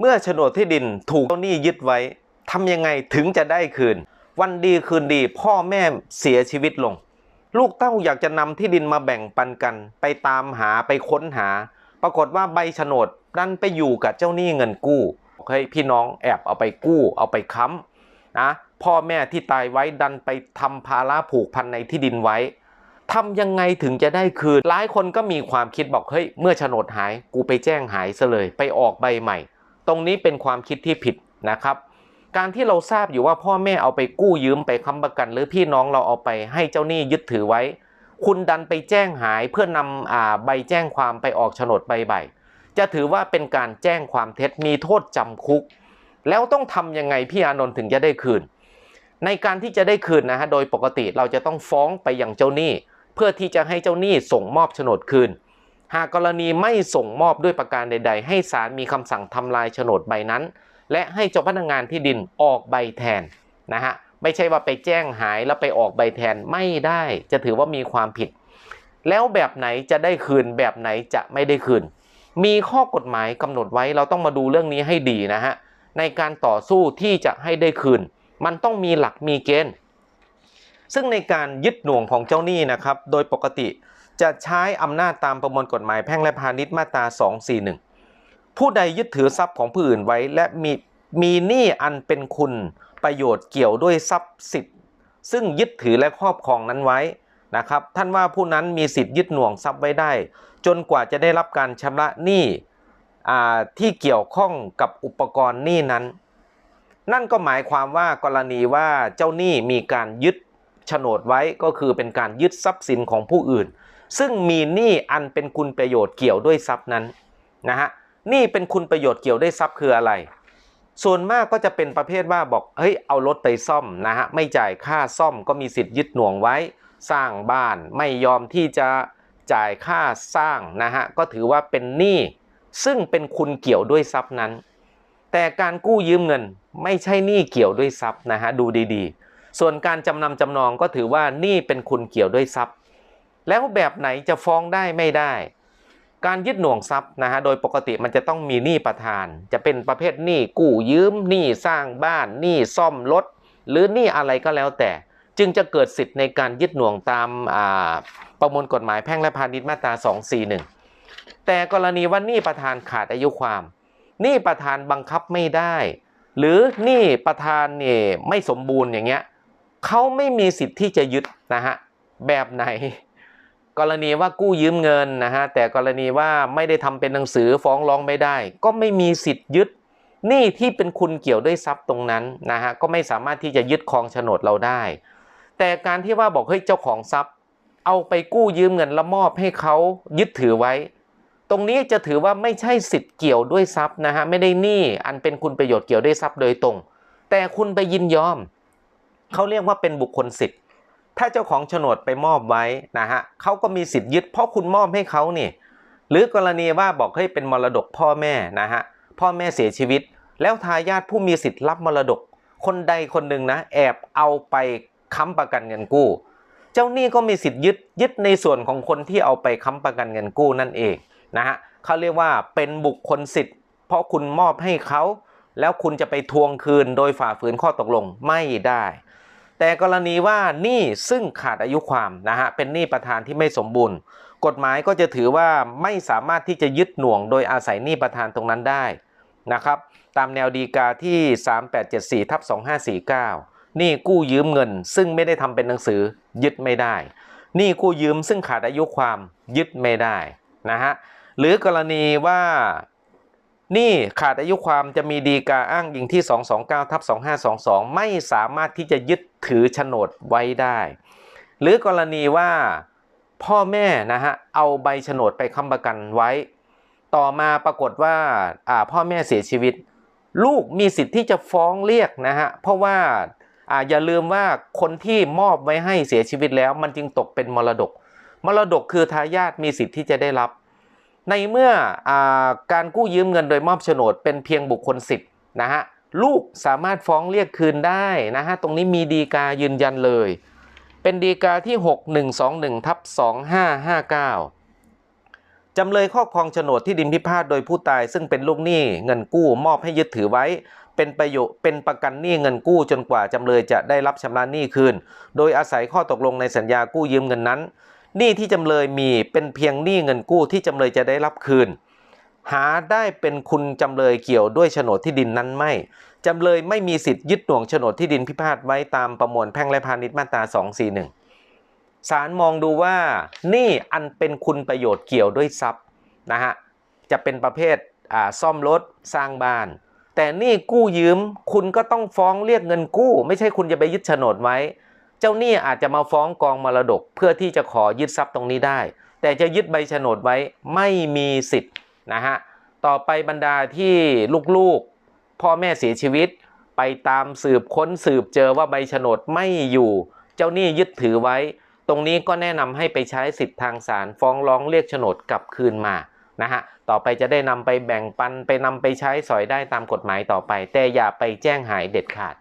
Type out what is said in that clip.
เมื่อโฉนดที่ดินถูกเจ้าหนี้ยึดไว้ทำยังไงถึงจะได้คืน วันดีคืนดีพ่อแม่เสียชีวิตลง ลูกเต้าอยากจะนำที่ดินมาแบ่งปันกัน ไปตามหาไปค้นหา ปรากฏว่าใบโฉนดดันไปอยู่กับเจ้าหนี้เงินกู้เฮ้พี่น้องแอบเอาไปกู้เอาไปค้ำนะพ่อแม่ที่ตายไว้ดันไปทำภาระผูกพันในที่ดินไว้ทำยังไงถึงจะได้คืนหลายคนก็มีความคิดบอกเฮ้ยเมื่อโฉนดหายกูไปแจ้งหายซะเลย ไปออกใบใหม่ ตรงนี้เป็นความคิดที่ผิดนะครับ การที่เราทราบอยู่ว่าพ่อแม่เอาไปกู้ยืมไปค้ำประกัน หรือพี่น้องเราเอาไปให้เจ้าหนี้ยึดถือไว้ คุณดันไปแจ้งหายเพื่อนำอ่าใบแจ้งความไปออกโฉนดใบใบจะถือว่าเป็นการแจ้งความเท็จมีโทษจำคุก แล้วต้องทำยังไงพี่อานนท์ถึงจะได้คืน ในการที่จะได้คืนนะฮะโดยปกติเราจะต้องฟ้องไปยังเจ้าหนี้ เพื่อที่จะให้เจ้าหนี้ส่งมอบโฉนดคืน หากกรณีไม่ส่งมอบด้วยประการใด ๆ ให้ศาลมีคำสั่งทำลายโฉนดใบนั้น และให้เจ้าพนักงานที่ดินออกใบแทนนะฮะไม่ใช่ว่าไปแจ้งหายแล้วไปออกใบแทนไม่ได้จะถือว่ามีความผิด แล้วแบบไหนจะได้คืนแบบไหนจะไม่ได้คืน มีข้อกฎหมายกำหนดไว้เราต้องมาดูเรื่องนี้ให้ดีนะฮะในการต่อสู้ที่จะให้ได้คืน มันต้องมีหลักมีเกณฑ์ซึ่งในการยึดหน่วงของเจ้าหนี้นะครับ โดยปกติ จะใช้อำนาจตามประมวลกฎหมายแพ่งและพาณิชย์มาตรา 241 ผู้ใดยึดถือทรัพย์ของผู้อื่นไว้และมีมีหนี้อันเป็นคุณประโยชน์เกี่ยวด้วยทรัพย์สิทธิ์ ซึ่งยึดถือและครอบครองนั้นไว้นะครับ ท่านว่าผู้นั้นมีสิทธิ์ยึดหน่วงทรัพย์ไว้ได้ จนกว่าจะได้รับการชำระหนี้อ่าที่เกี่ยวข้องกับอุปกรณ์หนี้นั้น นั่นก็หมายความว่ากรณีว่าเจ้าหนี้มีการยึด โฉนดไว้ก็คือเป็นการยึดทรัพย์สินของผู้อื่น ซึ่งมีหนี้อันเป็นคุณประโยชน์เกี่ยวด้วยทรัพย์นั้นนะฮะหนี้เป็นคุณประโยชน์เกี่ยวด้วยทรัพย์คืออะไร ส่วนมากก็จะเป็นประเภทว่าบอกเฮ้ยเอารถไปซ่อมนะฮะไม่จ่ายค่าซ่อมก็มีสิทธิ์ยึดหน่วงไว้ สร้างบ้านไม่ยอมที่จะจ่ายค่าสร้างนะฮะก็ถือว่าเป็นหนี้ซึ่งเป็นคุณเกี่ยวด้วยทรัพย์นั้น แต่การกู้ยืมเงินไม่ใช่หนี้เกี่ยวด้วยทรัพย์นะฮะดูดีๆ ส่วนการจำนำจำนองก็ถือว่านี้เป็นคุณเกี่ยวด้วยทรัพย์ แล้วแบบไหนจะฟ้องได้ไม่ได้ การยึดหน่วงทรัพย์นะฮะโดยปกติมันจะต้องมีหนี้ประธาน จะเป็นประเภทหนี้กู้ยืมหนี้สร้างบ้านหนี้ซ่อมรถหรือหนี้อะไรก็แล้วแต่ จึงจะเกิดสิทธิ์ในการยึดหน่วงตามาประมวลกฎหมายแพ่งและพาณิชย์มาตรา 241 แต่กรณีว่าหนี้ประธานขาดอายุความหนี้ประธานบังคับไม่ได้ หรือหนี้ประธานเนี่ยไม่สมบูรณ์อย่างเงี้ย เขาไม่มีสิทธิ์ที่จะยึดนะฮะแบบไหน กรณีว่ากู้ยืมเงินนะฮะแต่กรณีว่าไม่ได้ทำเป็นหนังสือฟ้องร้องไม่ได้ ก็ไม่มีสิทธิ์ยึดหนี้ที่เป็นคุณเกี่ยวด้วยทรัพย์ตรงนั้นนะฮะก็ไม่สามารถที่จะยึดครองโฉนดเราได้ แต่การที่ว่าบอกเฮ้ยเจ้าของทรัพย์ เอาไปกู้ยืมเงินแล้วมอบให้เขายึดถือไว้ ตรงนี้จะถือว่าไม่ใช่สิทธิ์เกี่ยวด้วยทรัพย์นะฮะไม่ได้หนี้อันเป็นคุณประโยชน์เกี่ยวด้วยทรัพย์โดยตรง แต่คุณไปยินยอม เขาเรียกว่าเป็นบุคคลสิทธิ์ ถ้าเจ้าของโฉนดไปมอบไว้นะฮะเขาก็มีสิทธิ์ยึดเพราะคุณมอบให้เขานี่ หรือกรณีว่าบอกให้เป็นมรดกพ่อแม่นะฮะพ่อแม่เสียชีวิต แล้วทายาทผู้มีสิทธิ์รับมรดก คนใดคนหนึ่งนะ แอบเอาไปค้ำประกันเงินกู้ เจ้าหนี้ก็มีสิทธิ์ยึดยึดในส่วนของคนที่เอาไปค้ำประกันเงินกู้นั่นเองนะฮะเขาเรียกว่าเป็นบุคคลสิทธิ์ เพราะคุณมอบให้เขา แล้วคุณจะไปทวงคืนโดยฝ่าฝืนข้อตกลงไม่ได้ แต่กรณีว่าหนี้ซึ่งขาดอายุความนะฮะเป็นหนี้ประธานที่ไม่สมบูรณ์ กฎหมายก็จะถือว่าไม่สามารถที่จะยึดหน่วง โดยอาศัยหนี้ประธานตรงนั้นได้นะครับตามแนวดีกาที่ 3874ทับ2549หนี้กู้ยืมเงิน ซึ่งไม่ได้ทำเป็นหนังสือยึดไม่ได้หนี้กู้ยืมซึ่งขาดอายุความยึดไม่ได้นะฮะหรือกรณีว่า นี้ขาดอายุความจะมีดีกาอ้างอิงที่ 229ทับ2522 ไม่สามารถที่จะยึดถือโฉนดไว้ได้ หรือกรณีว่าพ่อแม่นะฮะเอาใบโฉนดไปค้ำประกันไว้ ต่อมาปรากฏว่าาพ่อแม่เสียชีวิต ลูกมีสิทธิ์ที่จะฟ้องเรียกนะฮะเพราะว่าอ่าอย่าลืมว่าคนที่มอบไว้ให้เสียชีวิตแล้ว มันจึงตกเป็นมรดก มรดกคือทายาทมีสิทธิ์ที่จะได้รับ ในเมื่ออการกู้ยืมเงินโดยมอบโฉนด เป็นเพียงบุคคลสิทธิ์นะฮะลูกสามารถฟ้องเรียกคืนได้นะฮะตรงนี้มีดีกายืนยันเลย เป็นดีกาที่ 6121ทับ2559 จำเลยครอบครองโฉนดที่ดินพิพาทโดยผู้ตาย ซึ่งเป็นลูกหนี้เงินกู้มอบให้ยึดถือไว้ เป็นประโยชน์เป็นประกันหนี้เงินกู้จนกว่าจำเลยจะได้รับชำระหนี้คืน โดยอาศัยข้อตกลงในสัญญากู้ยืมเงินนั้น หนี้ที่จำเลยมีเป็นเพียงหนี้เงินกู้ที่จำเลยจะได้รับคืน หาได้เป็นคุณจำเลยเกี่ยวด้วยโฉนดที่ดินนั้นไม่จำเลยไม่มีสิทธิ์ยึดหน่วงโฉนดที่ดินพิพาทไว้ตามประมวลแพ่งและพาณิชย์มาตรา 241ศาลมองดูว่าหนี้อันเป็นคุณประโยชน์เกี่ยวด้วยทรัพย์นะฮะจะเป็นประเภทอ่าซ่อมรถสร้างบ้าน แต่หนี้กู้ยืมคุณก็ต้องฟ้องเรียกเงินกู้ ไม่ใช่คุณจะไปยึดโฉนดไว้ เจ้าหนี้อาจจะมาฟ้องกองมรดก เพื่อที่จะขอยึดทรัพย์ตรงนี้ได้ แต่จะยึดใบโฉนดไว้ไม่มีสิทธิ์นะฮะต่อไปบรรดาที่ลูกๆ พ่อแม่เสียชีวิต ไปตามสืบค้นสืบเจอว่าใบโฉนดไม่อยู่ เจ้าหนี้ยึดถือไว้ ตรงนี้ก็แนะนำให้ไปใช้สิทธิ์ทางศาลฟ้องร้องเรียกโฉนดกลับคืนมานะฮะต่อไปจะได้นำไปแบ่งปันไปนำไปใช้สอยได้ตามกฎหมายต่อไป แต่อย่าไปแจ้งหายเด็ดขาด